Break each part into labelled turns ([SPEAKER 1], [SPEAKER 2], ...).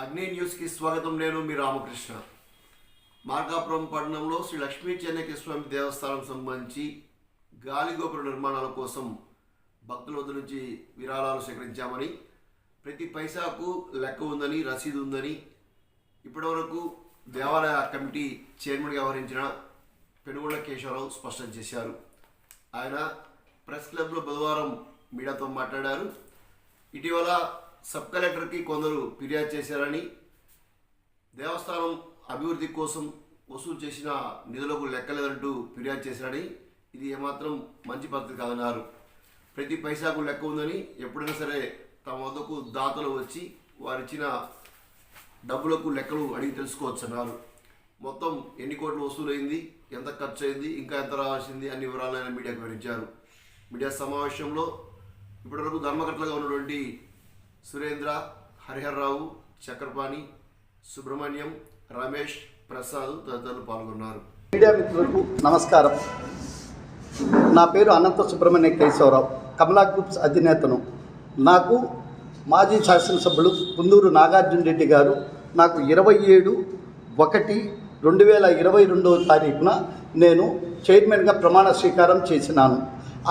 [SPEAKER 1] అగ్ని న్యూస్కి స్వాగతం నేను మీ రామకృష్ణ. మార్కాపురం పట్టణంలో శ్రీ లక్ష్మీ చెన్నకేశ్వర స్వామి దేవస్థానం సంబంధించి గాలిగోపుర నిర్మాణాల కోసం భక్తుల వద్ద నుంచి విరాళాలు సేకరించామని ప్రతి పైసాకు లెక్క ఉందని రసీదు ఉందని ఇప్పటివరకు దేవాలయ కమిటీ చైర్మన్గా వ్యవహరించిన పెనుగొండ కేశవరావు స్పష్టం చేశారు. ఆయన ప్రెస్ క్లబ్లో బుధవారం మీడియాతో మాట్లాడారు. ఇటీవల సబ్ కలెక్టర్కి కొందరు ఫిర్యాదు చేశారని దేవస్థానం అభివృద్ధి కోసం వసూలు చేసిన నిధులకు లెక్కలేదంటూ ఫిర్యాదు చేశారని ఇది ఏమాత్రం మంచి పద్ధతి కాదన్నారు. ప్రతి పైసాకు లెక్క ఉందని ఎప్పుడైనా సరే తమ వద్దకు దాతలు వచ్చి వారిచ్చిన డబ్బులకు లెక్కలు అడిగి తెలుసుకోవచ్చు అన్నారు మొత్తం ఎన్ని కోట్లు వసూలైంది ఎంత ఖర్చు అయింది ఇంకా ఎంత రావాల్సింది అన్ని వివరాలు ఆయన మీడియాకు వివరించారు. మీడియా సమావేశంలో ఇప్పటివరకు ధర్మకర్తలుగా ఉన్నటువంటి సురేంద్ర హరిహర్రావు చక్రపాణి సుబ్రహ్మణ్యం రమేష్ ప్రసాద్ తదితరులు పాల్గొన్నారు.
[SPEAKER 2] మీడియా మిత్రులకు నమస్కారం. నా పేరు అనంత సుబ్రహ్మణ్య కేశవరావు కమలా గ్రూప్స్ అధినేతను. నాకు మాజీ శాసనసభ్యులు కుందూరు నాగార్జున రెడ్డి గారు నాకు ఇరవై ఏడు ఒకటి రెండు వేల ఇరవై రెండవ తారీఖున నేను చైర్మన్గా ప్రమాణ స్వీకారం చేసినాను.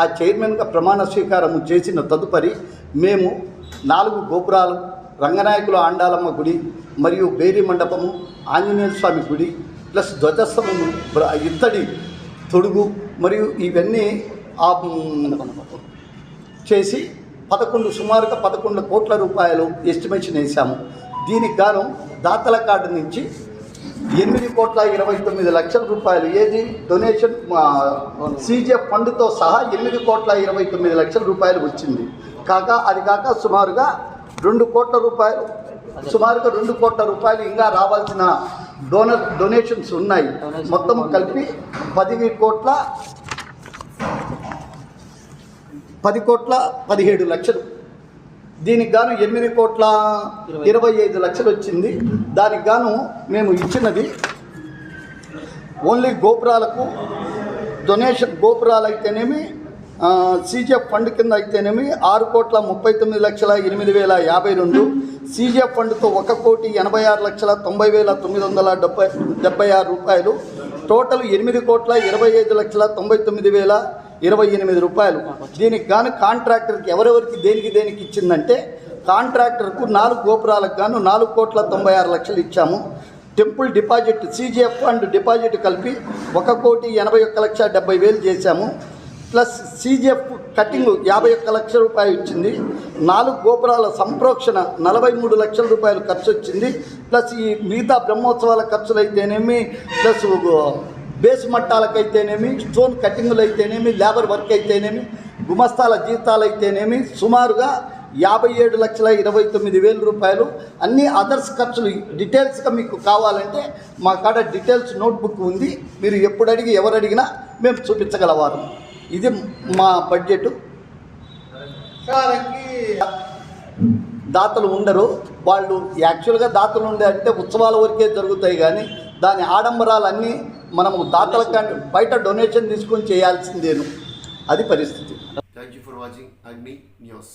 [SPEAKER 2] ఆ చైర్మన్గా ప్రమాణ స్వీకారం చేసిన తదుపరి మేము నాలుగు గోపురాలు రంగనాయకుల ఆండాలమ్మ గుడి మరియు బేరీ మండపము ఆంజనేయ స్వామి గుడి ప్లస్ ధ్వజస్తంభము ఇత్తడి తొడుగు మరియు ఇవన్నీ ఆ చేసి పదకొండు సుమారుగా పదకొండు కోట్ల రూపాయలు ఎస్టిమేషన్ వేశాము. దీనికి గాను దాతల కార్డు నుంచి ఎనిమిది కోట్ల ఇరవై తొమ్మిది లక్షల రూపాయలు ఏది? డొనేషన్ సీజే ఫండ్తో సహా ఎనిమిది కోట్ల ఇరవై తొమ్మిది లక్షల రూపాయలు వచ్చింది. కాక అది కాక సుమారుగా రెండు కోట్ల రూపాయలు సుమారుగా రెండు కోట్ల రూపాయలు ఇంకా రావాల్సిన డోనర్ డొనేషన్స్ ఉన్నాయి. మొత్తం కలిపి పది కోట్ల పది కోట్ల పదిహేడు లక్షలు. దీనికి గాను ఎనిమిది కోట్ల ఇరవై ఐదు లక్షలు వచ్చింది. దానికి గాను మేము ఇచ్చినది ఓన్లీ గోపురాలకు డొనేషన్ గోపురాలు అయితేనేమి సీజీఎఫ్ ఫండ్ కింద అయితేనేమి ఆరు కోట్ల ముప్పై తొమ్మిది లక్షల ఎనిమిది వేల యాభై రెండు. సీజీఎఫ్ ఫండ్తో ఒక కోటి ఎనభై ఆరు లక్షల తొంభై వేల తొమ్మిది వందల డెబ్బై డెబ్బై ఆరు రూపాయలు. టోటల్ ఎనిమిది కోట్ల ఇరవై ఐదు లక్షల తొంభై తొమ్మిది వేల ఇరవై ఎనిమిది రూపాయలు. దీనికి గాను కాంట్రాక్టర్కి ఎవరెవరికి దేనికి దేనికి ఇచ్చిందంటే కాంట్రాక్టర్కు నాలుగు గోపురాలకు గాను నాలుగు కోట్ల తొంభై ఆరు లక్షలు ఇచ్చాము. Temple deposit CGF fund deposit కలిపి ఒక కోటి ఎనభై ఒక్క లక్ష డెబ్బై వేలు చేశాము. ప్లస్ సీజీఎఫ్ కటింగ్ యాభై ఒక్క లక్ష రూపాయలు ఇచ్చింది. నాలుగు గోపురాల సంప్రోక్షణ నలభై మూడు లక్షల రూపాయలు ఖర్చు వచ్చింది. ప్లస్ ఈ మిగతా బ్రహ్మోత్సవాల ఖర్చులు అయితేనేమి ప్లస్ బేస్ మట్టాలకైతేనేమి స్టోన్ కటింగులు అయితేనేమి లేబర్ వర్క్ అయితేనేమి గుమస్తాల జీతాలు అయితేనేమి సుమారుగా యాభై ఏడు లక్షల ఇరవై తొమ్మిది వేల రూపాయలు. అన్ని అదర్స్ ఖర్చులు డీటెయిల్స్గా మీకు కావాలంటే మా కాడ డీటెయిల్స్ నోట్బుక్ ఉంది. మీరు ఎప్పుడు అడిగి ఎవరు అడిగినా మేము చూపించగలవారు. ఇది మా బడ్జెట్. దాతలు ఉండరు. వాళ్ళు యాక్చువల్గా దాతలు ఉండే అంటే ఉత్సవాల వరకే జరుగుతాయి కానీ దాని ఆడంబరాలన్నీ మనము దాతల కంటే బయట డొనేషన్ తీసుకొని చేయాల్సిందేను. అది పరిస్థితి.
[SPEAKER 1] Thank you for watching Agni news